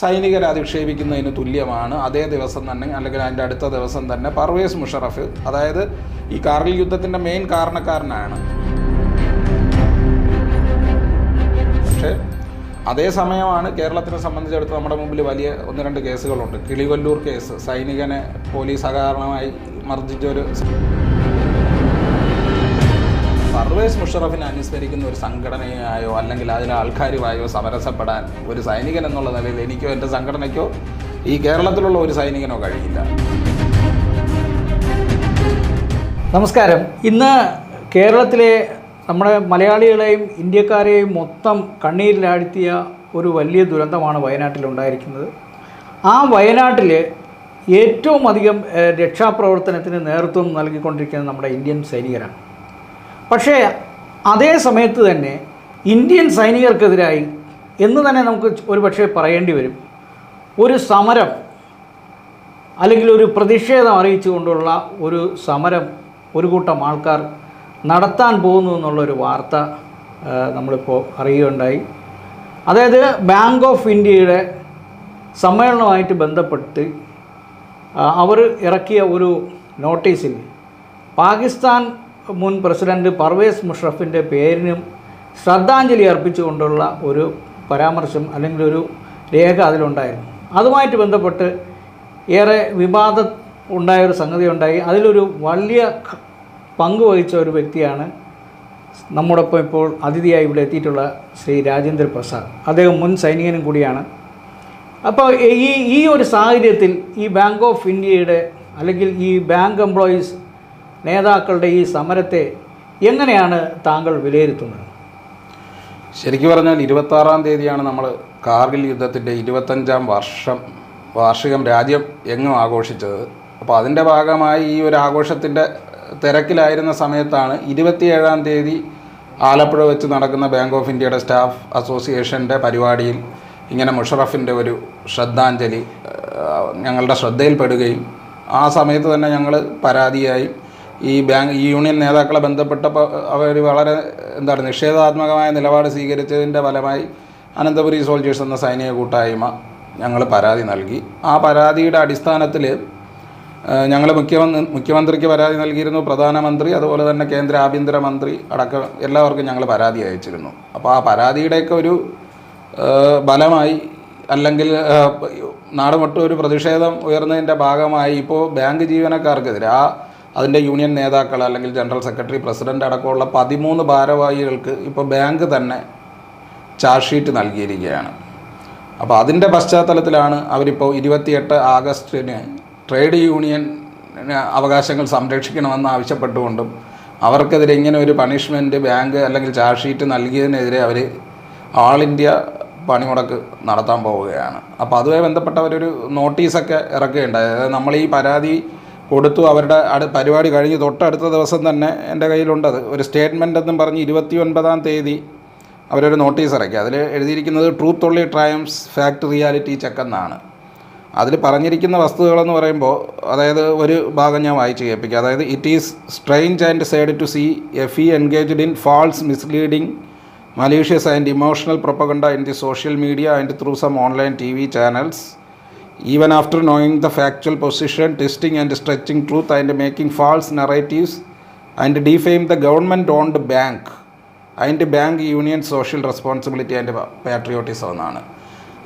സൈനികരെ അധിക്ഷേപിക്കുന്നതിന് തുല്യമാണ്. അതേ ദിവസം തന്നെ അല്ലെങ്കിൽ അതിന്റെ അടുത്ത ദിവസം തന്നെ പർവേസ് മുഷറഫ് അതായത് ഈ കാർഗിൽ യുദ്ധത്തിന്റെ മെയിൻ കാരണക്കാരനാണ്. പക്ഷേ അതേ സമയമാണ് കേരളത്തിനെ സംബന്ധിച്ചിടത്ത് നമ്മുടെ മുമ്പിൽ വലിയ ഒന്ന് രണ്ട് കേസുകളുണ്ട്. കിളികൊല്ലൂർ കേസ് സൈനികനെ പോലീസ് അകാരണമായി മർദ്ദിച്ച ഒരു പർവേസ് മുഷറഫിനെ അനുസ്മരിക്കുന്ന ഒരു സംഘടനയായോ അല്ലെങ്കിൽ അതിലെ ആൾക്കാരുമായോ സമരസപ്പെടാൻ ഒരു സൈനികൻ എന്നുള്ള നിലയിൽ എനിക്കോ എന്റെ സംഘടനയ്ക്കോ ഈ കേരളത്തിലുള്ള ഒരു സൈനികനോ കഴിയില്ല. നമസ്കാരം. ഇന്ന് കേരളത്തിലെ നമ്മുടെ മലയാളികളെയും ഇന്ത്യക്കാരെയും മൊത്തം കണ്ണീരിലാഴ്ത്തിയ ഒരു വലിയ ദുരന്തമാണ് വയനാട്ടിലുണ്ടായിരിക്കുന്നത് ആ വയനാട്ടിൽ ഏറ്റവും അധികം രക്ഷാപ്രവർത്തനത്തിന് നേതൃത്വം നൽകിക്കൊണ്ടിരിക്കുന്നത് നമ്മുടെ ഇന്ത്യൻ സൈനികരാണ്. പക്ഷേ അതേ സമയത്ത് തന്നെ ഇന്ത്യൻ സൈനികർക്കെതിരായി എന്ന് തന്നെ നമുക്ക് ഒരു പക്ഷേ പറയേണ്ടി വരും. ഒരു സമരം അല്ലെങ്കിൽ ഒരു പ്രതിഷേധം അറിയിച്ചുകൊണ്ടുള്ള ഒരു സമരം ഒരു കൂട്ടം ആൾക്കാർ നടത്താൻ പോകുന്നു എന്നുള്ളൊരു വാർത്ത നമ്മളിപ്പോൾ അറിയുകയുണ്ടായി. അതായത് ബാങ്ക് ഓഫ് ഇന്ത്യയുടെ സമ്മേളനവുമായിട്ട് ബന്ധപ്പെട്ട് അവർ ഇറക്കിയ ഒരു നോട്ടീസിൽ പാകിസ്ഥാൻ മുൻ പ്രസിഡന്റ് പർവേസ് മുഷറഫിന്റെ പേരിനും ശ്രദ്ധാഞ്ജലി അർപ്പിച്ചുകൊണ്ടുള്ള ഒരു പരാമർശം അല്ലെങ്കിൽ ഒരു രേഖ അതിലുണ്ടായിരുന്നു. അതുമായിട്ട് ബന്ധപ്പെട്ട് ഏറെ വിവാദം ഉണ്ടായ ഒരു സംഗതി ഉണ്ടായി. അതിലൊരു വലിയ പങ്ക് വഹിച്ച ഒരു വ്യക്തിയാണ് നമ്മോടൊപ്പം ഇപ്പോൾ അതിഥിയായി ഇവിടെ എത്തിയിട്ടുള്ള ശ്രീ രാജേന്ദ്ര പ്രസാദ്. അദ്ദേഹം മുൻ സൈനികനും കൂടിയാണ്. അപ്പോൾ ഈ ഈ ഒരു സാഹചര്യത്തിൽ ഈ ബാങ്ക് ഓഫ് ഇന്ത്യയുടെ അല്ലെങ്കിൽ ഈ ബാങ്ക് എംപ്ലോയീസ് നേതാക്കളുടെ ഈ സമരത്തെ എങ്ങനെയാണ് താങ്കൾ വിലയിരുത്തുന്നത്? ശരിക്കും പറഞ്ഞാൽ ഇരുപത്താറാം തീയതിയാണ് നമ്മൾ കാർഗിൽ യുദ്ധത്തിന്റെ ഇരുപത്തഞ്ചാം വർഷം വാർഷികം രാജ്യം എങ്ങും ആഘോഷിച്ചത്. അപ്പോൾ അതിന്റെ ഭാഗമായി ഈ ഒരു ആഘോഷത്തിന്റെ തിരക്കിലായിരുന്ന സമയത്താണ് ഇരുപത്തിയേഴാം തീയതി ആലപ്പുഴ വെച്ച് നടക്കുന്ന ബാങ്ക് ഓഫ് ഇന്ത്യയുടെ സ്റ്റാഫ് അസോസിയേഷന്റെ പരിപാടിയിൽ ഇങ്ങനെ മുഷറഫിന്റെ ഒരു ശ്രദ്ധാഞ്ജലി ഞങ്ങളുടെ ശ്രദ്ധയിൽപ്പെടുകയും ആ സമയത്ത് തന്നെ ഞങ്ങൾ പരാതിയായി ഈ ബാങ്ക് ഈ യൂണിയൻ നേതാക്കളെ ബന്ധപ്പെട്ടപ്പോൾ അവർ വളരെ എന്താണ് നിഷേധാത്മകമായ നിലപാട് സ്വീകരിച്ചതിന്റെ ഫലമായി അനന്തപുരി സോൾജേഴ്സ് എന്ന സൈനിക കൂട്ടായ്മ ഞങ്ങൾ പരാതി നൽകി. ആ പരാതിയുടെ അടിസ്ഥാനത്തിൽ ഞങ്ങൾ മുഖ്യമന്ത്രി മുഖ്യമന്ത്രിക്ക് പരാതി നൽകിയിരുന്നു പ്രധാനമന്ത്രി അതുപോലെ തന്നെ കേന്ദ്ര ആഭ്യന്തരമന്ത്രി അടക്കം എല്ലാവർക്കും ഞങ്ങൾ പരാതി അയച്ചിരുന്നു. അപ്പോൾ ആ പരാതിയുടെയൊക്കെ ഒരു ബലമായി അല്ലെങ്കിൽ നാടുമൊട്ടും ഒരു പ്രതിഷേധം ഉയർന്നതിന്റെ ഭാഗമായി ഇപ്പോൾ ബാങ്ക് ജീവനക്കാർക്കെതിരെ ആ അതിന്റെ യൂണിയൻ നേതാക്കൾ അല്ലെങ്കിൽ ജനറൽ സെക്രട്ടറി പ്രസിഡന്റ് അടക്കമുള്ള പതിമൂന്ന് ഭാരവാഹികൾക്ക് ഇപ്പോൾ ബാങ്ക് തന്നെ ചാർജ് ഷീറ്റ് നൽകിയിരിക്കുകയാണ്. അപ്പോൾ അതിന്റെ പശ്ചാത്തലത്തിലാണ് അവരിപ്പോൾ ഇരുപത്തിയെട്ട് ആഗസ്റ്റിന് ട്രേഡ് യൂണിയൻ അവകാശങ്ങൾ സംരക്ഷിക്കണമെന്ന് ആവശ്യപ്പെട്ടുകൊണ്ടും അവർക്കെതിരെ ഇങ്ങനെ ഒരു പണിഷ്മെന്റ് ബാങ്ക് അല്ലെങ്കിൽ ചാർജ് ഷീറ്റ് നൽകിയതിനെതിരെ അവർ ആൾ ഇന്ത്യ പണിമുടക്ക് നടത്താൻ പോവുകയാണ്. അപ്പോൾ അതുമായി ബന്ധപ്പെട്ട അവരൊരു നോട്ടീസൊക്കെ ഇറക്കുകയുണ്ടായി. അതായത് നമ്മൾ ഈ പരാതി കൊടുത്തു. അവരുടെ അടു പരിപാടി കഴിഞ്ഞ് തൊട്ടടുത്ത ദിവസം തന്നെ എന്റെ കയ്യിലുണ്ടത് ഒരു സ്റ്റേറ്റ്മെന്റ് എന്നും പറഞ്ഞ് ഇരുപത്തി ഒൻപതാം തീയതി അവരൊരു നോട്ടീസ് ഇറക്കി. അതിൽ എഴുതിയിരിക്കുന്നത് truth only triumphs fact reality check എന്നാണ്. അതിൽ പറഞ്ഞിരിക്കുന്ന വസ്തുതകളെന്ന് പറയുമ്പോൾ അതായത് ഒരു ഭാഗം ഞാൻ വായിച്ച് കേൾപ്പിക്കുക അതായത് it is strange and sad to see F E engaged in false misleading and emotional propaganda in the social media and through some online T V channels. Even after knowing the factual position testing and stretching truth and making false narratives and defame the government owned bank അതിന്റെ bank union social responsibility and patriotism എന്നാണ്.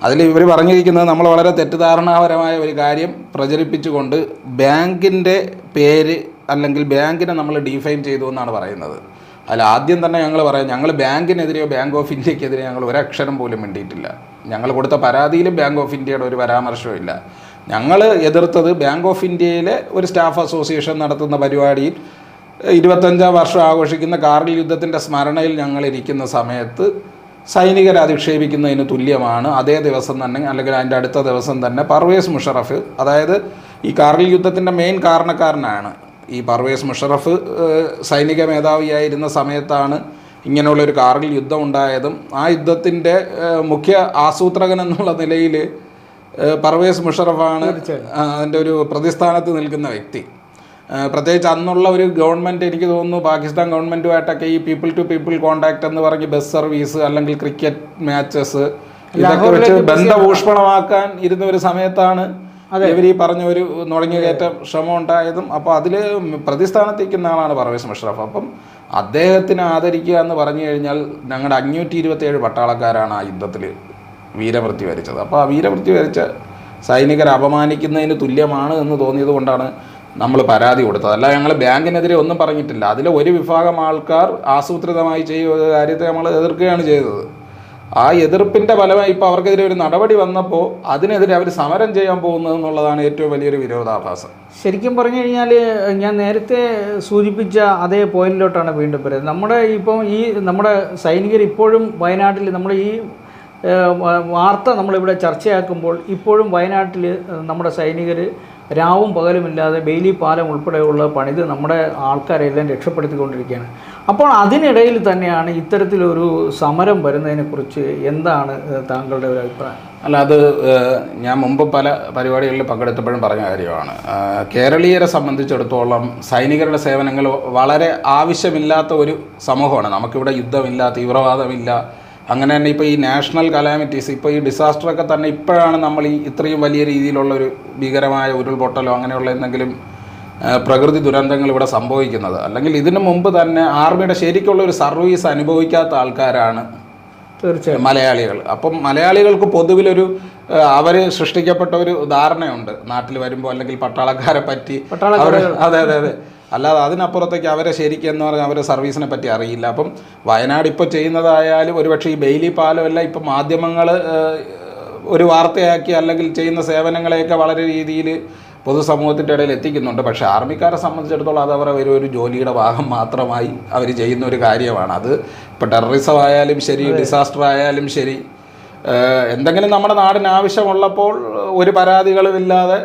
അതിൽ ഇവർ പറഞ്ഞിരിക്കുന്നത് നമ്മൾ വളരെ തെറ്റിദ്ധാരണാപരമായ ഒരു കാര്യം പ്രചരിപ്പിച്ചുകൊണ്ട് ബാങ്കിന്റെ പേര് അല്ലെങ്കിൽ ബാങ്കിനെ നമ്മൾ ഡിഫൈൻ ചെയ്തു എന്നാണ് പറയുന്നത്. അതിൽ ആദ്യം തന്നെ ഞങ്ങൾ പറയാം ഞങ്ങൾ ബാങ്കിനെതിരെയോ ബാങ്ക് ഓഫ് ഇന്ത്യക്കെതിരെയോ ഞങ്ങൾ ഒരക്ഷരം പോലും മിണ്ടിയിട്ടില്ല. ഞങ്ങൾ കൊടുത്ത പരാതിയിലും ബാങ്ക് ഓഫ് ഇന്ത്യയുടെ ഒരു പരാമർശവും ഇല്ല ഞങ്ങൾ എതിർത്തത് ബാങ്ക് ഓഫ് ഇന്ത്യയിലെ ഒരു സ്റ്റാഫ് അസോസിയേഷൻ നടത്തുന്ന പരിപാടിയിൽ ഇരുപത്തഞ്ചാം വർഷം ആഘോഷിക്കുന്ന കാർഗിൽ യുദ്ധത്തിന്റെ സ്മരണയിൽ ഞങ്ങൾ ഇരിക്കുന്ന സമയത്ത് സൈനികരെ അധിക്ഷേപിക്കുന്നതിന് തുല്യമാണ്. അതേ ദിവസം തന്നെ അല്ലെങ്കിൽ അതിന്റെ അടുത്ത ദിവസം തന്നെ പർവേസ് മുഷറഫ് അതായത് ഈ കാർഗിൽ യുദ്ധത്തിന്റെ മെയിൻ കാരണക്കാരനാണ്. ഈ പർവേസ് മുഷറഫ് സൈനിക മേധാവിയായിരുന്ന സമയത്താണ് ഇങ്ങനെയുള്ളൊരു കാർഗിൽ യുദ്ധം ഉണ്ടായതും ആ യുദ്ധത്തിന്റെ മുഖ്യ ആസൂത്രകൻ എന്നുള്ള നിലയിൽ പർവേസ് മുഷറഫാണ് അതിന്റെ ഒരു പ്രതിസ്ഥാനത്ത് നിൽക്കുന്ന വ്യക്തി. പ്രത്യേകിച്ച് അന്നുള്ള ഒരു ഗവൺമെന്റ് എനിക്ക് തോന്നുന്നു പാകിസ്ഥാൻ ഗവൺമെന്റുമായിട്ടൊക്കെ ഈ പീപ്പിൾ ടു പീപ്പിൾ കോണ്ടാക്ട് എന്ന് പറഞ്ഞ് ബസ് സർവീസ് അല്ലെങ്കിൽ ക്രിക്കറ്റ് മാച്ചസ് ഇതൊക്കെ വെച്ച് ബന്ധഭൂഷണമാക്കാൻ ഇരുന്ന ഒരു സമയത്താണ് ഇവർ ഈ പറഞ്ഞ ഒരു നുഴഞ്ഞുകയറ്റ ശ്രമം ഉണ്ടായതും. അപ്പോൾ അതിൽ പ്രതിസ്ഥാനത്തേക്കുന്ന ആളാണ് പർവേസ് മുഷറഫ്. അപ്പം അദ്ദേഹത്തിനെ ആദരിക്കുക എന്ന് പറഞ്ഞു കഴിഞ്ഞാൽ ഞങ്ങളുടെ അഞ്ഞൂറ്റി ഇരുപത്തേഴ് പട്ടാളക്കാരാണ് ആ യുദ്ധത്തിൽ വീരമൃത്യു വരിച്ചത്. അപ്പോൾ ആ വീരമൃത്യു വരിച്ച സൈനികരെ അപമാനിക്കുന്നതിന് തുല്യമാണ് എന്ന് തോന്നിയത് കൊണ്ടാണ് നമ്മൾ പരാതി കൊടുത്തത്. അല്ല ഞങ്ങൾ ബാങ്കിനെതിരെ ഒന്നും പറഞ്ഞിട്ടില്ല. അതിലെ ഒരു വിഭാഗം ആൾക്കാർ ആസൂത്രിതമായി ചെയ്യുന്ന കാര്യത്തെ നമ്മൾ എതിർക്കുകയാണ് ചെയ്തത്. ആ എതിർപ്പിന്റെ ഫലമായി ഇപ്പോൾ അവർക്കെതിരെ ഒരു നടപടി വന്നപ്പോൾ അതിനെതിരെ അവർ സമരം ചെയ്യാൻ പോകുന്നത് എന്നുള്ളതാണ് ഏറ്റവും വലിയൊരു വിരോധാഭാസം. ശരിക്കും പറഞ്ഞു കഴിഞ്ഞാൽ ഞാൻ നേരത്തെ സൂചിപ്പിച്ച അതേ പോയിന്റിലോട്ടാണ് വീണ്ടും വരുന്നത്. നമ്മുടെ ഇപ്പം ഈ നമ്മുടെ സൈനികർ ഇപ്പോഴും വയനാട്ടിൽ നമ്മൾ ഈ വാർത്ത നമ്മളിവിടെ ചർച്ചയാക്കുമ്പോൾ ഇപ്പോഴും വയനാട്ടിൽ നമ്മുടെ സൈനികർ രാവും പകലുമില്ലാതെ ബെയിലി പാലം ഉൾപ്പെടെയുള്ള പണിത് നമ്മുടെ ആൾക്കാരെല്ലാം രക്ഷപ്പെടുത്തിക്കൊണ്ടിരിക്കുകയാണ്. അപ്പോൾ അതിനിടയിൽ തന്നെയാണ് ഇത്തരത്തിലൊരു സമരം വരുന്നതിനെക്കുറിച്ച് എന്താണ് താങ്കളുടെ ഒരു അഭിപ്രായം? അല്ല അത് ഞാൻ മുമ്പ് പല പരിപാടികളിൽ പങ്കെടുത്തപ്പോഴും പറഞ്ഞ കാര്യമാണ്. കേരളീയരെ സംബന്ധിച്ചിടത്തോളം സൈനികരുടെ സേവനങ്ങൾ വളരെ ആവശ്യമില്ലാത്ത ഒരു സമൂഹമാണ്. നമുക്കിവിടെ യുദ്ധമില്ല തീവ്രവാദമില്ല അങ്ങനെ തന്നെ ഇപ്പോൾ ഈ നാഷണൽ കലാമിറ്റീസ് ഇപ്പോൾ ഈ ഡിസാസ്റ്ററൊക്കെ തന്നെ ഇപ്പോഴാണ് നമ്മൾ ഈ ഇത്രയും വലിയ രീതിയിലുള്ള ഒരു ഭീകരമായ ഉരുൾപൊട്ടലോ അങ്ങനെയുള്ള എന്തെങ്കിലും പ്രകൃതി ദുരന്തങ്ങൾ ഇവിടെ സംഭവിക്കുന്നത്. അല്ലെങ്കിൽ ഇതിനു മുമ്പ് തന്നെ ആർമിയുടെ ശരിക്കുള്ള ഒരു സർവീസ് അനുഭവിക്കാത്ത ആൾക്കാരാണ് തീർച്ചയായും. മലയാളികൾ. അപ്പം മലയാളികൾക്ക് പൊതുവിലൊരു അവർ സൃഷ്ടിക്കപ്പെട്ട ഒരു ധാരണയുണ്ട്. നാട്ടിൽ വരുമ്പോൾ അല്ലെങ്കിൽ പട്ടാളക്കാരെ പറ്റി അതെ അതെ അതെ. അല്ലാതെ അതിനപ്പുറത്തേക്ക് അവരെ ശരിക്കും എന്ന് പറഞ്ഞാൽ അവരെ സർവീസിനെ പറ്റി അറിയില്ല. അപ്പം വയനാട് ഇപ്പോൾ ചെയ്യുന്നതായാലും ഒരുപക്ഷെ ഈ ബെയിലി പാലമല്ല ഇപ്പം മാധ്യമങ്ങൾ ഒരു വാർത്തയാക്കി അല്ലെങ്കിൽ ചെയ്യുന്ന സേവനങ്ങളെയൊക്കെ വളരെ രീതിയിൽ പൊതുസമൂഹത്തിന്റെ ഇടയിൽ എത്തിക്കുന്നുണ്ട്. പക്ഷേ ആർമിക്കാരെ സംബന്ധിച്ചിടത്തോളം അത് അവരെ ഒരു ഒരു ജോലിയുടെ ഭാഗം മാത്രമായി അവർ ചെയ്യുന്ന ഒരു കാര്യമാണ്. അത് ഇപ്പോൾ ടെററിസം ആയാലും ശരി ഡിസാസ്റ്റർ ആയാലും ശരി എന്തെങ്കിലും നമ്മുടെ നാടിന് ആവശ്യമുള്ളപ്പോൾ ഒരു പരാതികളുമില്ലാതെ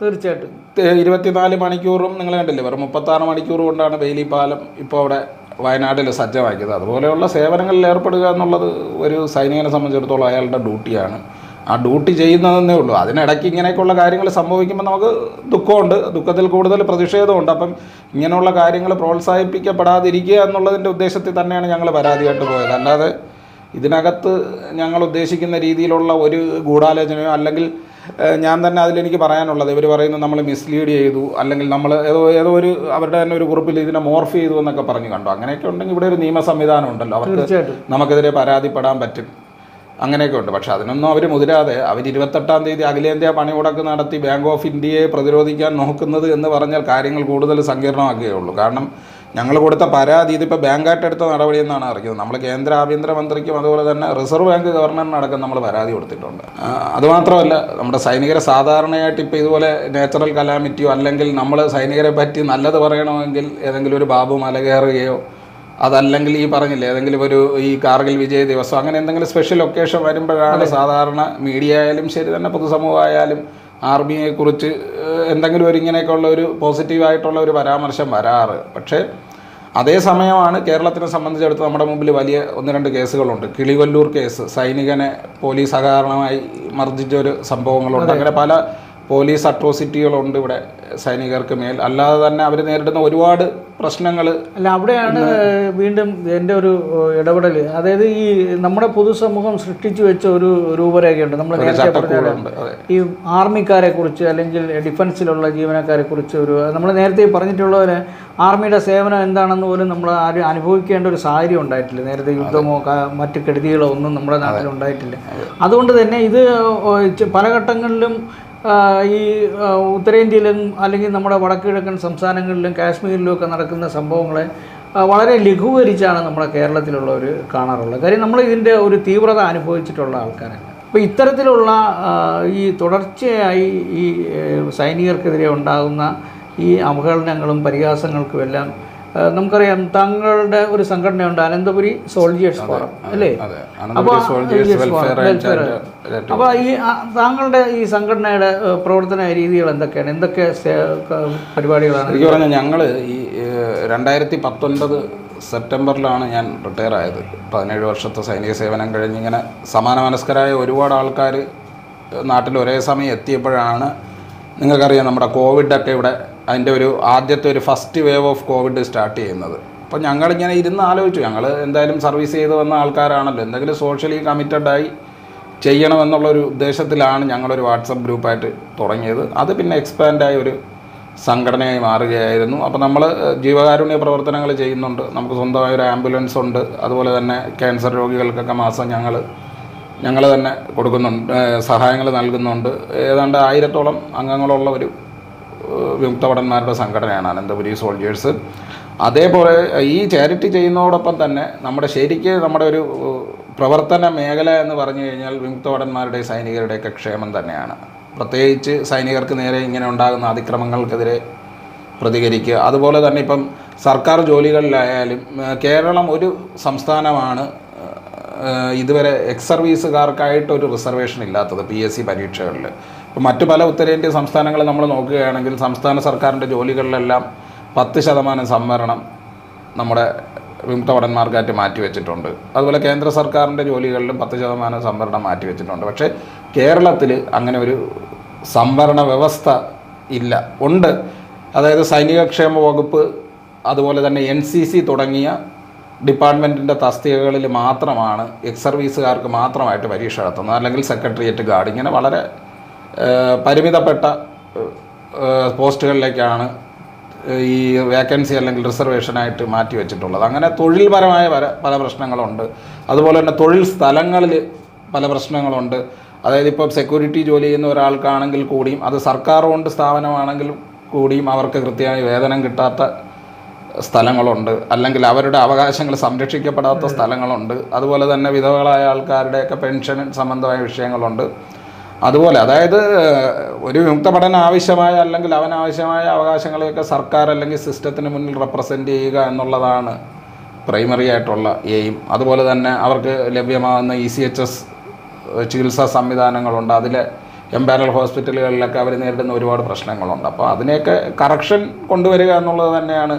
തീർച്ചയായിട്ടും. ഇരുപത്തിനാല് മണിക്കൂറും നിങ്ങൾ കണ്ടില്ലേ? വെറും മുപ്പത്താറ് മണിക്കൂർ കൊണ്ടാണ് ബെയിലി പാലം ഇപ്പോൾ അവിടെ വയനാട്ടിൽ സജ്ജമാക്കിയത്. അതുപോലെയുള്ള സേവനങ്ങളിൽ ഏർപ്പെടുക എന്നുള്ളത് ഒരു സൈനികനെ സംബന്ധിച്ചിടത്തോളം അയാളുടെ ഡ്യൂട്ടിയാണ്. ആ ഡ്യൂട്ടി ചെയ്യുന്നതെന്നേ ഉള്ളൂ. അതിനിടയ്ക്ക് ഇങ്ങനെയൊക്കെയുള്ള കാര്യങ്ങൾ സംഭവിക്കുമ്പോൾ നമുക്ക് ദുഃഖമുണ്ട്. ദുഃഖത്തിൽ കൂടുതൽ പ്രതിഷേധമുണ്ട്. അപ്പം ഇങ്ങനെയുള്ള കാര്യങ്ങൾ പ്രോത്സാഹിപ്പിക്കപ്പെടാതിരിക്കുക എന്നുള്ളതിന്റെ ഉദ്ദേശത്തിൽ തന്നെയാണ് ഞങ്ങൾ പരാതിയായിട്ട് പോയത്. അല്ലാതെ ഇതിനകത്ത് ഞങ്ങൾ ഉദ്ദേശിക്കുന്ന രീതിയിലുള്ള ഒരു ഗൂഢാലോചനയോ അല്ലെങ്കിൽ ഞാൻ തന്നെ അതിലെനിക്ക് പറയാനുള്ളത് ഇവർ പറയുന്നത് നമ്മൾ മിസ്ലീഡ് ചെയ്തു അല്ലെങ്കിൽ നമ്മൾ ഏതോ ഏതോ ഒരു അവരുടെ തന്നെ ഒരു കുറിപ്പിൽ ഇതിനെ മോർഫ് ചെയ്തു എന്നൊക്കെ പറഞ്ഞു കണ്ടു. അങ്ങനെയൊക്കെ ഉണ്ടെങ്കിൽ ഇവിടെ ഒരു നിയമ സംവിധാനം ഉണ്ടല്ലോ അവർക്ക് നമുക്കെതിരെ പരാതിപ്പെടാൻ പറ്റും. അങ്ങനെയൊക്കെ ഉണ്ട്. പക്ഷെ അതിനൊന്നും അവർ മുതിരാതെ അവർ ഇരുപത്തെട്ടാം തീയതി അഖിലേന്ത്യാ പണിമുടക്ക് നടത്തി ബാങ്ക് ഓഫ് ഇന്ത്യയെ പ്രതിരോധിക്കാൻ നോക്കുന്നത് എന്ന് പറഞ്ഞാൽ കാര്യങ്ങൾ കൂടുതൽ സങ്കീർണമാക്കുകയുള്ളൂ കാരണം ഞങ്ങൾ കൊടുത്ത പരാതി ഇതിപ്പോൾ ബാങ്കായിട്ട് എടുത്ത നടപടി എന്നാണ് അറിയുന്നത്. നമ്മൾ കേന്ദ്ര ആഭ്യന്തരമന്ത്രിക്കും അതുപോലെ തന്നെ റിസർവ് ബാങ്ക് ഗവർണറിനടക്കം നമ്മൾ പരാതി കൊടുത്തിട്ടുണ്ട്. അതുമാത്രമല്ല നമ്മുടെ സൈനികരെ സാധാരണയായിട്ട് ഇപ്പോൾ ഇതുപോലെ നാച്ചുറൽ കലാമിറ്റിയോ അല്ലെങ്കിൽ നമ്മൾ സൈനികരെ പറ്റി നല്ലത് പറയണമെങ്കിൽ ഏതെങ്കിലും ഒരു ബാബു മല കയറുകയോ അതല്ലെങ്കിൽ ഈ പറഞ്ഞില്ലേ ഏതെങ്കിലും ഒരു ഈ കാർഗിൽ വിജയ ദിവസം അങ്ങനെ എന്തെങ്കിലും സ്പെഷ്യൽ ഒക്കേഷൻ വരുമ്പോഴാണ് സാധാരണ മീഡിയ ആയാലും ശരി തന്നെ പൊതുസമൂഹമായാലും ആർമിയെക്കുറിച്ച് എന്തെങ്കിലും ഒരു ഇങ്ങനെയൊക്കെയുള്ള ഒരു പോസിറ്റീവായിട്ടുള്ള ഒരു പരാമർശം വരാറ്. പക്ഷേ അതേ സമയമാണ് കേരളത്തിനെ സംബന്ധിച്ചിടത്ത് നമ്മുടെ മുമ്പിൽ വലിയ ഒന്ന് രണ്ട് കേസുകളുണ്ട്. കിളിവല്ലൂർ കേസ് സൈനികനെ പോലീസ് അകാരണമായി മർദ്ദിച്ച ഒരു സംഭവങ്ങളുണ്ട്. അങ്ങനെ പല പോലീസ് അട്രോസിറ്റികളുണ്ട് ഇവിടെ സൈനികർക്ക് മേൽ. അല്ലാതെ തന്നെ അവർ നേരിടുന്ന ഒരുപാട് പ്രശ്നങ്ങൾ അല്ല അവിടെയാണ് വീണ്ടും എന്റെ ഒരു ഇടപെടൽ അതായത് ഈ നമ്മുടെ പൊതുസമൂഹം സൃഷ്ടിച്ചു വെച്ച ഒരു രൂപരേഖയുണ്ട്. നമ്മൾ നേരത്തെ പറഞ്ഞ ഈ ആർമിക്കാരെ കുറിച്ച് അല്ലെങ്കിൽ ഡിഫൻസിലുള്ള ജീവനക്കാരെ കുറിച്ച് ഒരു നമ്മൾ നേരത്തെ പറഞ്ഞിട്ടുള്ളവരെ ആർമിയുടെ സേവനം എന്താണെന്ന് പോലും നമ്മൾ ആരും അനുഭവിക്കേണ്ട ഒരു സാഹചര്യം ഉണ്ടായിട്ടില്ല. നേരത്തെ യുദ്ധമോ മറ്റു കെടുതികളോ ഒന്നും നമ്മുടെ നാട്ടിൽ ഉണ്ടായിട്ടില്ല. അതുകൊണ്ട് തന്നെ ഇത് പല ഘട്ടങ്ങളിലും ഈ ഉത്തരേന്ത്യയിലും അല്ലെങ്കിൽ നമ്മുടെ വടക്കു കിഴക്കൻ സംസ്ഥാനങ്ങളിലും കാശ്മീരിലും ഒക്കെ നടക്കുന്ന സംഭവങ്ങളെ വളരെ ലഘൂകരിച്ചാണ് നമ്മുടെ കേരളത്തിലുള്ളവർ കാണാറുള്ളത്. കാര്യം നമ്മൾ ഇതിന്റെ ഒരു തീവ്രത അനുഭവിച്ചിട്ടുള്ള ആൾക്കാരല്ല. അപ്പോൾ ഇത്തരത്തിലുള്ള ഈ തുടർച്ചയായി ഈ സൈനികർക്കെതിരെ ഉണ്ടാകുന്ന ഈ അവഹേളനങ്ങളും പരിഹാസങ്ങൾക്കും എല്ലാം നമുക്കറിയാം താങ്കളുടെ ഒരു സംഘടനയുണ്ട് അനന്തപുരി സോൾജിയേഴ്സ് ഫോറം അല്ലേ? അപ്പോൾ ഈ താങ്കളുടെ ഈ സംഘടനയുടെ പ്രവർത്തന രീതികൾ എന്തൊക്കെയാണ്? എന്തൊക്കെ പരിപാടികളാണ്? എനിക്ക് പറഞ്ഞാൽ ഞങ്ങൾ ഈ രണ്ടായിരത്തി പത്തൊൻപത് സെപ്റ്റംബറിലാണ് ഞാൻ റിട്ടയർ ആയത് പതിനേഴ് വർഷത്തെ സൈനിക സേവനം കഴിഞ്ഞ് ഇങ്ങനെ സമാന മനസ്കരായ ഒരുപാട് ആൾക്കാർ നാട്ടിൽ ഒരേ സമയം എത്തിയപ്പോഴാണ് നിങ്ങൾക്കറിയാം നമ്മുടെ കോവിഡൊക്കെ ഇവിടെ അതിന്റെ ഒരു ആദ്യത്തെ ഒരു first wave of covid start ചെയ്യുന്നത്. അപ്പോൾ ഞങ്ങളിങ്ങനെ ഇരുന്ന് ആലോചിച്ചു. ഞങ്ങൾ എന്തായാലും സർവീസ് ചെയ്ത് വന്ന ആൾക്കാരാണല്ലോ. എന്തെങ്കിലും സോഷ്യലി കമ്മിറ്റഡായി ചെയ്യണമെന്നുള്ളൊരു ഉദ്ദേശത്തിലാണ് ഞങ്ങളൊരു വാട്സപ്പ് ഗ്രൂപ്പായിട്ട് തുടങ്ങിയത്. അത് പിന്നെ എക്സ്പാൻഡായ ഒരു സംഘടനയായി മാറുകയായിരുന്നു. അപ്പോൾ നമ്മൾ ജീവകാരുണ്യ പ്രവർത്തനങ്ങൾ ചെയ്യുന്നുണ്ട്. നമുക്ക് സ്വന്തമായ ഒരു ആംബുലൻസ് ഉണ്ട്. അതുപോലെ തന്നെ ക്യാൻസർ രോഗികൾക്കൊക്കെ മാസം ഞങ്ങൾ ഞങ്ങൾ തന്നെ കൊടുക്കുന്നുണ്ട് സഹായങ്ങൾ നൽകുന്നുണ്ട്. ഏതാണ്ട് ആയിരത്തോളം അംഗങ്ങളുള്ള ഒരു വിമുക്തഭടന്മാരുടെ സംഘടനയാണ് അനന്തപുരി സോൾജേഴ്സ് അതേപോലെ ഈ ചാരിറ്റി ചെയ്യുന്നതോടൊപ്പം തന്നെ നമ്മുടെ ശരിക്ക് നമ്മുടെ ഒരു പ്രവർത്തന മേഖല എന്ന് പറഞ്ഞു കഴിഞ്ഞാൽ വിമുക്തഭടന്മാരുടെ സൈനികരുടെയൊക്കെ ക്ഷേമം തന്നെയാണ്. പ്രത്യേകിച്ച് സൈനികർക്ക് നേരെ ഇങ്ങനെ ഉണ്ടാകുന്ന അതിക്രമങ്ങൾക്കെതിരെ പ്രതികരിക്കുക. അതുപോലെ തന്നെ ഇപ്പം സർക്കാർ ജോലികളിലായാലും കേരളം ഒരു സംസ്ഥാനമാണ് ഇതുവരെ എക്സ് സർവീസുകാർക്കായിട്ട് ഒരു റിസർവേഷൻ ഇല്ലാത്തത് പി എസ് സി പരീക്ഷകളിൽ ഇപ്പം മറ്റു പല ഉത്തരേന്ത്യ സംസ്ഥാനങ്ങൾ നമ്മൾ നോക്കുകയാണെങ്കിൽ സംസ്ഥാന സർക്കാരിന്റെ ജോലികളിലെല്ലാം പത്ത് ശതമാനം സംവരണം നമ്മുടെ വിമുക്തഭടന്മാർക്കായിട്ട് മാറ്റിവെച്ചിട്ടുണ്ട്. അതുപോലെ കേന്ദ്ര സർക്കാരിന്റെ ജോലികളിലും പത്ത് ശതമാനം സംവരണം മാറ്റിവെച്ചിട്ടുണ്ട്. പക്ഷേ കേരളത്തിൽ അങ്ങനെ ഒരു സംവരണ വ്യവസ്ഥ ഇല്ല. ഉണ്ട്. അതായത് സൈനികക്ഷേമ വകുപ്പ് അതുപോലെ തന്നെ എൻ സി സി തുടങ്ങിയ ഡിപ്പാർട്ട്മെന്റിന്റെ തസ്തികകളിൽ മാത്രമാണ് എക്സ് സർവീസുകാർക്ക് മാത്രമായിട്ട് പരീക്ഷ നടത്തുന്നത്. അല്ലെങ്കിൽ സെക്രട്ടേറിയറ്റ് ഗാർഡ്. ഇങ്ങനെ വളരെ പരിമിതപ്പെട്ട പോസ്റ്റുകളിലേക്കാണ് ഈ വേക്കൻസി അല്ലെങ്കിൽ റിസർവേഷനായിട്ട് മാറ്റി വെച്ചിട്ടുള്ളത്. അങ്ങനെ തൊഴിൽപരമായ പല പല പ്രശ്നങ്ങളുണ്ട്. അതുപോലെ തന്നെ തൊഴിൽ സ്ഥലങ്ങളിൽ പല പ്രശ്നങ്ങളുണ്ട്. അതായത് ഇപ്പം സെക്യൂരിറ്റി ജോലി ചെയ്യുന്ന ഒരാൾക്കാണെങ്കിൽ കൂടിയും അത് സർക്കാർ ഓണ്ട് സ്ഥാപനമാണെങ്കിൽ കൂടിയും അവർക്ക് കൃത്യമായി വേതനം കിട്ടാത്ത സ്ഥലങ്ങളുണ്ട്. അല്ലെങ്കിൽ അവരുടെ അവകാശങ്ങൾ സംരക്ഷിക്കപ്പെടാത്ത സ്ഥലങ്ങളുണ്ട്. അതുപോലെ തന്നെ വിധവകളായ ആൾക്കാരുടെയൊക്കെ പെൻഷൻ സംബന്ധമായ വിഷയങ്ങളുണ്ട്. അതുപോലെ അതായത് ഒരു വിമുക്ത പഠനം ആവശ്യമായ അല്ലെങ്കിൽ അവനാവശ്യമായ അവകാശങ്ങളെയൊക്കെ സർക്കാർ അല്ലെങ്കിൽ സിസ്റ്റത്തിന് മുന്നിൽ റെപ്രസെന്റ് ചെയ്യുക എന്നുള്ളതാണ് പ്രൈമറി ആയിട്ടുള്ള എയിം അതുപോലെ തന്നെ അവർക്ക് ലഭ്യമാകുന്ന ഇ സി എച്ച് എസ് ചികിത്സാ സംവിധാനങ്ങളുണ്ട്. അതിൽ എംപാനൽ ഹോസ്പിറ്റലുകളിലൊക്കെ അവർ നേരിടുന്ന ഒരുപാട് പ്രശ്നങ്ങളുണ്ട്. അപ്പോൾ അതിനെയൊക്കെ കറക്ഷൻ കൊണ്ടുവരിക എന്നുള്ളത് തന്നെയാണ്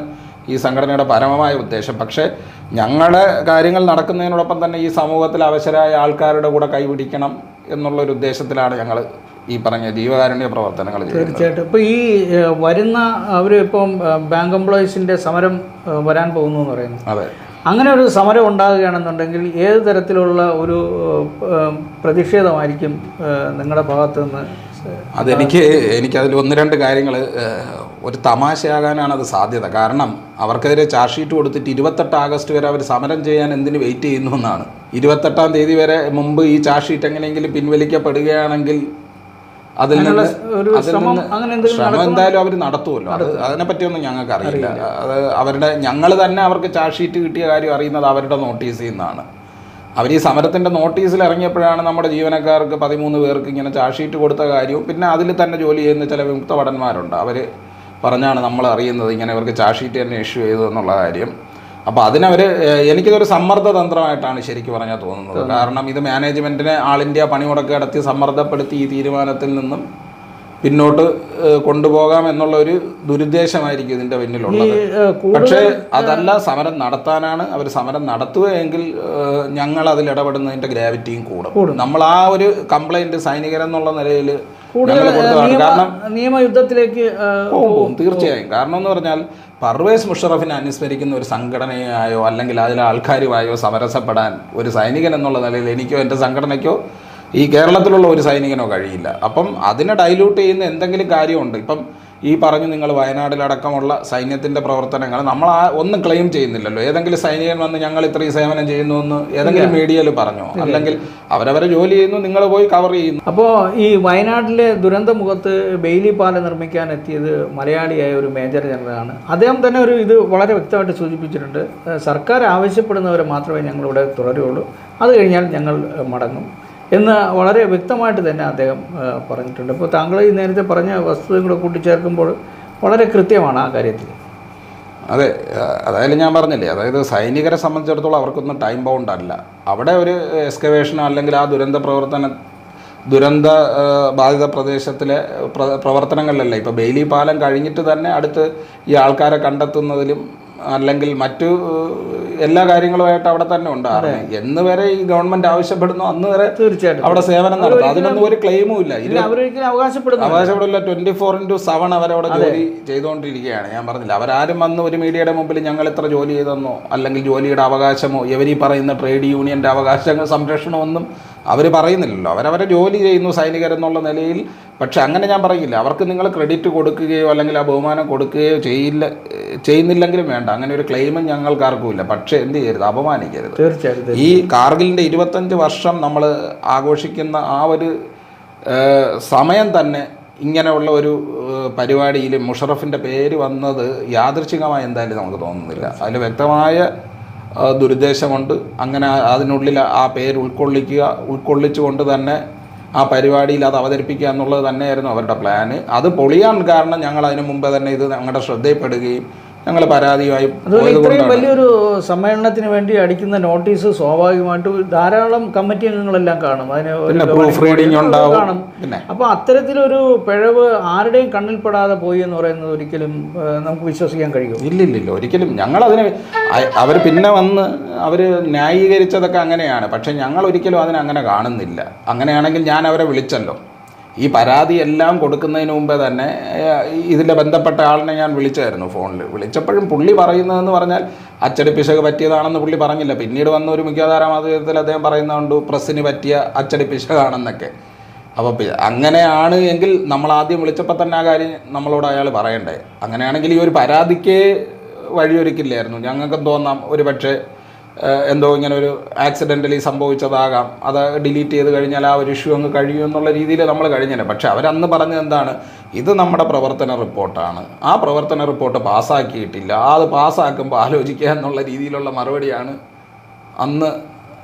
ഈ സംഘടനയുടെ പരമമായ ഉദ്ദേശം. പക്ഷേ ഞങ്ങളുടെ കാര്യങ്ങൾ നടക്കുന്നതിനോടൊപ്പം തന്നെ ഈ സമൂഹത്തിൽ അവശരായ ആൾക്കാരുടെ കൂടെ കൈപിടിക്കണം എന്നുള്ളൊരു ഉദ്ദേശത്തിലാണ് ഞങ്ങൾ ഈ പറഞ്ഞ ജീവകാരുണ്യ പ്രവർത്തനങ്ങൾ തീർച്ചയായിട്ടും. ഇപ്പോൾ ഈ വരുന്ന അവർ ഇപ്പം ബാങ്ക് എംപ്ലോയീസിന്റെ സമരം വരാൻ പോകുന്നു എന്ന് പറയുന്നു. അതെ. അങ്ങനെ ഒരു സമരം ഉണ്ടാകുകയാണെന്നുണ്ടെങ്കിൽ ഏത് തരത്തിലുള്ള ഒരു പ്രതിഷേധമായിരിക്കും നിങ്ങളുടെ ഭാഗത്തു നിന്ന്? അതെനിക്ക് എനിക്കതിൽ ഒന്ന് രണ്ട് കാര്യങ്ങൾ ഒരു തമാശയാകാനാണ് അത് സാധ്യത. കാരണം അവർക്കെതിരെ ചാർജ് ഷീറ്റ് കൊടുത്തിട്ട് ഇരുപത്തെട്ട് ആഗസ്റ്റ് വരെ അവർ സമരം ചെയ്യാൻ എന്തിന് വെയിറ്റ് ചെയ്യുന്നു എന്നാണ്. ഇരുപത്തെട്ടാം തീയതി വരെ മുമ്പ് ഈ ചാർജ് ഷീറ്റ് എങ്ങനെയെങ്കിലും പിൻവലിക്കപ്പെടുകയാണെങ്കിൽ അതിൽ നിന്ന് ശ്രമം എന്തായാലും അവർ നടത്തുമല്ലോ. അത് അതിനെപ്പറ്റിയൊന്നും ഞങ്ങൾക്ക് അറിയില്ല. അത് അവരുടെ ഞങ്ങൾ തന്നെ അവർക്ക് ചാർജ് ഷീറ്റ് കിട്ടിയ കാര്യം അറിയുന്നത് അവരുടെ നോട്ടീസിൽ നിന്നാണ്. അവർ ഈ സമരത്തിന്റെ നോട്ടീസിൽ ഇറങ്ങിയപ്പോഴാണ് നമ്മുടെ ജീവനക്കാർക്ക് പതിമൂന്ന് പേർക്ക് ഇങ്ങനെ ചാർജ് ഷീറ്റ് കൊടുത്ത കാര്യവും പിന്നെ അതിൽ തന്നെ ജോലി ചെയ്യുന്ന ചില വിമുക്ത ഭടന്മാരുണ്ട്. അവർ പറഞ്ഞാണ് നമ്മൾ അറിയുന്നത് ഇങ്ങനെ ഇവർക്ക് ചാർജ് ഷീറ്റ് തന്നെ ഇഷ്യൂ ചെയ്തു എന്നുള്ള കാര്യം. അപ്പോൾ അതിനവർ എനിക്കിതൊരു സമ്മർദ്ദ തന്ത്രമായിട്ടാണ് ശരിക്കും പറഞ്ഞാൽ തോന്നുന്നത്. കാരണം ഇത് മാനേജ്മെന്റിനെ ആൾ ഇന്ത്യ പണിമുടക്ക് നടത്തി സമ്മർദ്ദപ്പെടുത്തി ഈ തീരുമാനത്തിൽ നിന്നും പിന്നോട്ട് കൊണ്ടുപോകാം എന്നുള്ള ഒരു ദുരുദ്ദേശമായിരിക്കും ഇതിന്റെ പിന്നിലുള്ളത്. പക്ഷേ അതല്ല സമരം നടത്താനാണ് അവർ സമരം നടത്തുകയെങ്കിൽ ഞങ്ങൾ അതിൽ ഇടപെടുന്നതിന്റെ ഗ്രാവിറ്റിയും കൂടും. നമ്മൾ ആ ഒരു കംപ്ലൈന്റ് സൈനികരെന്നുള്ള നിലയിൽ കാരണം നിയമയുദ്ധത്തിലേക്ക് പോവും തീർച്ചയായും. കാരണം എന്ന് പറഞ്ഞാൽ പർവേസ് മുഷറഫിനെ അനുസ്മരിക്കുന്ന ഒരു സംഘടനയായോ അല്ലെങ്കിൽ അതിലെ ആൾക്കാരുമായോ സമരസപ്പെടാൻ ഒരു സൈനികൻ എന്നുള്ള നിലയിൽ എനിക്കോ എന്റെ സംഘടനയ്ക്കോ ഈ കേരളത്തിലുള്ള ഒരു സൈനികനോ കഴിയില്ല. അപ്പം അതിനെ ഡൈല്യൂട്ട് ചെയ്യുന്ന എന്തെങ്കിലും കാര്യമുണ്ട്. ഇപ്പം ഈ പറഞ്ഞു നിങ്ങൾ വയനാട്ടിലടക്കമുള്ള സൈന്യത്തിന്റെ പ്രവർത്തനങ്ങൾ നമ്മൾ ആ ഒന്നും ക്ലെയിം ചെയ്യുന്നില്ലല്ലോ. ഏതെങ്കിലും സൈനികൻ വന്ന് ഞങ്ങൾ ഇത്രയും സേവനം ചെയ്യുന്നു എന്ന് ഏതെങ്കിലും മീഡിയയിൽ പറഞ്ഞു? അല്ലെങ്കിൽ അവരവരെ ജോലി ചെയ്യുന്നു നിങ്ങൾ പോയി കവർ ചെയ്യുന്നു. അപ്പോൾ ഈ വയനാട്ടിലെ ദുരന്തമുഖത്ത് ബെയിലി പാലം നിർമ്മിക്കാൻ എത്തിയത് മലയാളിയായ ഒരു മേജർ ജനറലാണ് അദ്ദേഹം തന്നെ ഒരു ഇത് വളരെ വ്യക്തമായിട്ട് സൂചിപ്പിച്ചിട്ടുണ്ട്. സർക്കാർ ആവശ്യപ്പെടുന്നവരെ മാത്രമേ ഞങ്ങളിവിടെ തുടരുകയുള്ളൂ അത് കഴിഞ്ഞാൽ ഞങ്ങൾ മടങ്ങും. എന്ന് വളരെ വ്യക്തമായിട്ട് തന്നെ അദ്ദേഹം പറഞ്ഞിട്ടുണ്ട്. അപ്പോൾ താങ്കൾ ഈ നേരത്തെ പറഞ്ഞ വസ്തുതയും കൂടെ കൂട്ടിച്ചേർക്കുമ്പോൾ വളരെ കൃത്യമാണ് ആ കാര്യത്തിൽ. അതെ അതായാലും ഞാൻ പറഞ്ഞില്ലേ അതായത് സൈനികരെ സംബന്ധിച്ചിടത്തോളം അവർക്കൊന്നും ടൈം ബൗണ്ട് അല്ല. അവിടെ ഒരു എക്സ്കവേഷനോ അല്ലെങ്കിൽ ആ ദുരന്ത പ്രവർത്തന ദുരന്ത ബാധിത പ്രദേശത്തിലെ പ്ര- പ്രവർത്തനങ്ങളിലല്ല. ഇപ്പോൾ ബെയിലി പാലം കഴിഞ്ഞിട്ട് തന്നെ അടുത്ത് ഈ ആൾക്കാരെ കണ്ടെത്തുന്നതിലും അല്ലെങ്കിൽ മറ്റു എല്ലാ കാര്യങ്ങളുമായിട്ട് അവിടെ തന്നെ ഉണ്ട് എന്ന് വരെ ഈ ഗവൺമെന്റ് ആവശ്യപ്പെടുന്നു അന്ന് വരെ തീർച്ചയായിട്ടും. അവിടെ സേവനം നടത്തും. അതിനൊന്നും ഒരു ക്ലെയിമും ഇല്ല. അവരൊരിക്കലും അവകാശപ്പെടുന്നു അവകാശപ്പെടില്ല. ട്വന്റി ഫോർ ഇന്റു സെവൻ അവരവിടെ ജോലി ചെയ്തുകൊണ്ടിരിക്കുകയാണ്. ഞാൻ പറഞ്ഞില്ല. അവരാരും വന്ന് ഒരു മീഡിയയുടെ മുമ്പിൽ ഞങ്ങൾ ഇത്ര ജോലി ചെയ്തെന്നോ അല്ലെങ്കിൽ ജോലിയുടെ അവകാശമോ ഇവർ ഈ പറയുന്ന ട്രേഡ് യൂണിയന്റെ അവകാശങ്ങൾ സംരക്ഷണമൊന്നും അവർ പറയുന്നില്ലല്ലോ. അവരവരെ ജോലി ചെയ്യുന്നു സൈനികരെന്നുള്ള നിലയിൽ. പക്ഷെ അങ്ങനെ ഞാൻ പറയില്ല. അവർക്ക് നിങ്ങൾ ക്രെഡിറ്റ് കൊടുക്കുകയോ അല്ലെങ്കിൽ ആ ബഹുമാനം കൊടുക്കുകയോ ചെയ്യില്ല ചെയ്യുന്നില്ലെങ്കിലും വേണ്ട. അങ്ങനെ ഒരു ക്ലെയിമും ഞങ്ങൾക്കാർക്കും ഇല്ല. പക്ഷേ എന്ത് ചെയ്യരുത്? അപമാനിക്കരുത്. തീർച്ചയായിട്ടും ഈ കാർഗിലിന്റെ ഇരുപത്തഞ്ച് വർഷം നമ്മൾ ആഘോഷിക്കുന്ന ആ ഒരു സമയം തന്നെ ഇങ്ങനെയുള്ള ഒരു പരിപാടിയിൽ മുഷറഫിന്റെ പേര് വന്നത് യാദൃച്ഛികമായി എന്തായാലും നമുക്ക് തോന്നുന്നില്ല. അതിൽ വ്യക്തമായ ദുരുദ്ദേശമുണ്ട് അങ്ങനെ അതിനുള്ളിൽ ആ പേര് ഉൾക്കൊള്ളിക്കുക ഉൾക്കൊള്ളിച്ചുകൊണ്ട് തന്നെ ആ പരിപാടിയിൽ അത് അവതരിപ്പിക്കുക എന്നുള്ളത് തന്നെയായിരുന്നു അവരുടെ പ്ലാന് അത് പൊളിയാൻ കാരണം ഞങ്ങൾ അതിനു മുമ്പേ തന്നെ ഇത് ഞങ്ങളുടെ ശ്രദ്ധയിൽപ്പെടുകയും ഞങ്ങൾ പരാതിയായി ഇത്രയും വലിയൊരു സമ്മേളനത്തിന് വേണ്ടി അടിക്കുന്ന നോട്ടീസ് സ്വാഭാവികമായിട്ടും ധാരാളം കമ്മിറ്റി അംഗങ്ങളെല്ലാം കാണും. അതിന് പിന്നെ പ്രൂഫ് റീഡിംഗ് ഉണ്ടാവും. അപ്പൊ പിന്നെ. അപ്പോൾ അത്തരത്തിലൊരു പിഴവ് ആരുടെയും കണ്ണിൽപ്പെടാതെ പോയി എന്ന് പറയുന്നത് ഒരിക്കലും നമുക്ക് വിശ്വസിക്കാൻ കഴിയും. ഇല്ലില്ലില്ല ഒരിക്കലും ഞങ്ങൾ അതിന് അവർ പിന്നെ വന്ന് അവർ ന്യായീകരിച്ചതൊക്കെ അങ്ങനെയാണ്. പക്ഷെ ഞങ്ങൾ ഒരിക്കലും അതിനെ അങ്ങനെ കാണുന്നില്ല. അങ്ങനെയാണെങ്കിൽ ഞാൻ അവരെ വിളിച്ചല്ലോ. ഈ പരാതി എല്ലാം കൊടുക്കുന്നതിന് മുമ്പേ തന്നെ ഇതിലെ ബന്ധപ്പെട്ട ആളിനെ ഞാൻ വിളിച്ചായിരുന്നു ഫോണിൽ. വിളിച്ചപ്പോഴും പുള്ളി പറയുന്നതെന്ന് പറഞ്ഞാൽ അച്ചടി പിശക് പറ്റിയതാണെന്ന് പുള്ളി പറഞ്ഞില്ല. പിന്നീട് വന്ന ഒരു മുഖ്യധാര അദ്ദേഹം പറയുന്നുണ്ട് പ്രസ്സിന് പറ്റിയ അച്ചടി പിശകാണെന്നൊക്കെ. അപ്പോൾ അങ്ങനെയാണ് എങ്കിൽ നമ്മൾ ആദ്യം വിളിച്ചപ്പോൾ തന്നെ ആ കാര്യം നമ്മളോട് അയാൾ പറയണ്ടേ? അങ്ങനെയാണെങ്കിൽ ഈ ഒരു പരാതിക്ക് വഴിയൊരുക്കില്ലായിരുന്നു. ഞങ്ങൾക്കും തോന്നാം ഒരു പക്ഷേ എന്തോ ഇങ്ങനെ ഒരു ആക്സിഡന്റലി സംഭവിച്ചതാകാം. അത് ഡിലീറ്റ് ചെയ്ത് കഴിഞ്ഞാൽ ആ ഒരു ഇഷ്യൂ അങ്ങ് കഴിയും എന്നുള്ള രീതിയിൽ നമ്മൾ കഴിഞ്ഞില്ല. പക്ഷേ അവരന്ന് പറഞ്ഞത് എന്താണ്? ഇത് നമ്മുടെ പ്രവർത്തന റിപ്പോർട്ടാണ്. ആ പ്രവർത്തന റിപ്പോർട്ട് പാസ്സാക്കിയിട്ടില്ല. അത് പാസ്സാക്കുമ്പോൾ ആലോചിക്കുക എന്നുള്ള രീതിയിലുള്ള മറുപടിയാണ് അന്ന്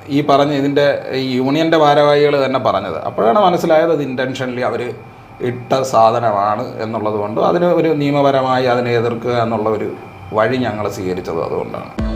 ഈ പറഞ്ഞ ഇതിന്റെ ഈ യൂണിയന്റെ ഭാരവാഹികൾ തന്നെ പറഞ്ഞത്. അപ്പോഴാണ് മനസ്സിലായത് അത് ഇന്റൻഷനലി അവർ ഇട്ട സാധനമാണ് എന്നുള്ളത് കൊണ്ട് അതിന് ഒരു നിയമപരമായി അതിനെ എതിർക്കുക എന്നുള്ള ഒരു വഴി ഞങ്ങൾ സ്വീകരിച്ചത് അതുകൊണ്ടാണ്.